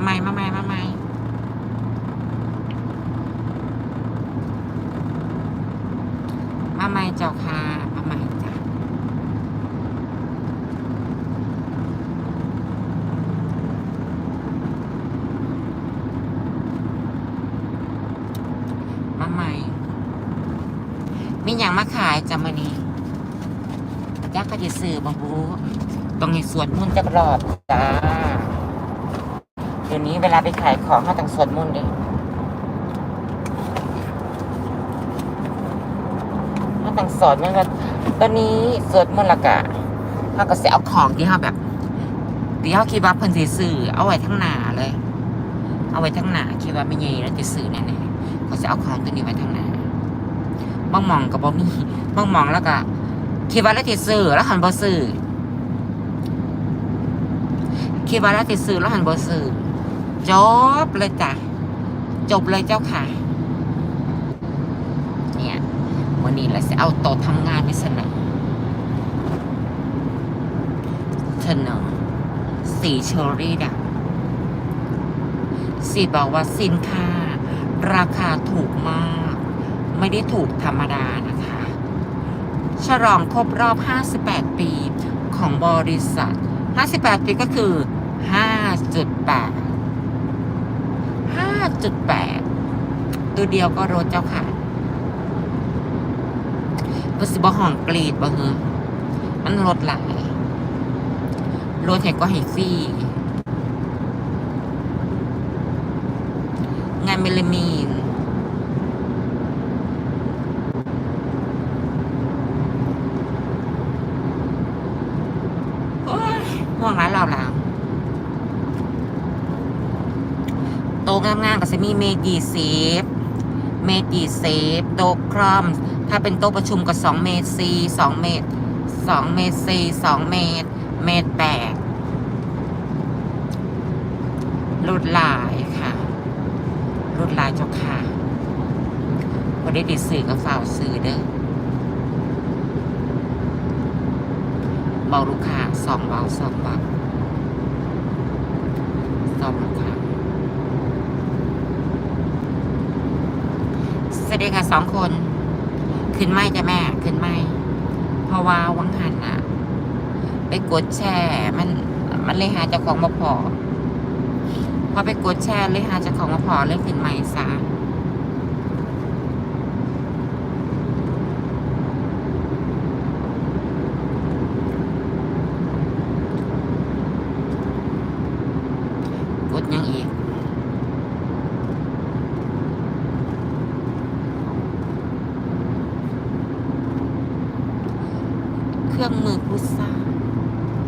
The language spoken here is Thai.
มาใหม่มาใหม่มาใหม่มาใหม่เจ้าค่ะมาใหม่จ้ะมาใหม่ มีอย่างมาขายจำมานี้ยักษ์ก็จะซื้อบางบูตรงนี้สวนมุ่นจะรอบจ้า เดี๋ยวนี้เวลาไปขายของเขาต้องสวดมนต์เลยเขาต้องสอนมันว่าตอนนี้สวดมนต์ละกะเขาก็จะเอาของที่เขาแบบที่เขาคิดว่าเพิ่นสิซื้อเอาไว้ทั้งหนาเลย เอาไว้ทั้งหนาคิดว่าไม่ใหญ่แล้วจะซื้อแน่ๆเขาจะเอาของตัวนี้ไว้ทั้งหนาบางมองก็บ่มีบางมองแล้วก็คิดว่าแล้วจะซื้อแล้วหันบ่ซื้อคิดว่าแล้วจะซื้อแล้วหันบ่ซื้อ จบเลยจ้ะ จบเลยเจ้าค่ะ เนี่ยวันนี้เราจะเอาโต๊ะทำงานไปเสนอเสนอสีเชอรี่ดังสีบอกว่าสินค้า ราคาถูกมาก ไม่ได้ถูกธรรมดานะคะ ฉลองครบรอบ 58 ปีของบริษัท 58 ปีก็คือ 5.8 5.8ตัวเดียวก็รถเจ้าค่ะก็สิบห้องกรีดบ่เฮอมันรถหลายรถแห่ก็ให้ฟรีงานเมลามีนโอ้ยห่วงร้ายเราแล้ว โต๊ะงามๆก็จะมีเมตรยี่สิบเมตรยี่สิบโตครอม ถ้าเป็นโต๊ะประชุมก็สองเมตรสี่สองเมตรสองเมตรสี่สองเมตร เมตรแปดรุดลายค่ะรุดลายเจ้าค่ะพอได้ดิสื่อก็ฝ่าวสื่อเด้อเบาลูกค้าสองเบาสองเบาสองลูกค้า สวัส ดีค่ะสองคน ขึ้นไม่จ้ะแม่ ขึ้นไม่เพราะว่าวังหันอะไปกดแช่มัน มันเลยหาเจ้าของมาพอพอไปกดแช่เลยหาเจ้าของมาพอเลยขึ้นไม่ซะกดยังอีก รื่องมือพุทรา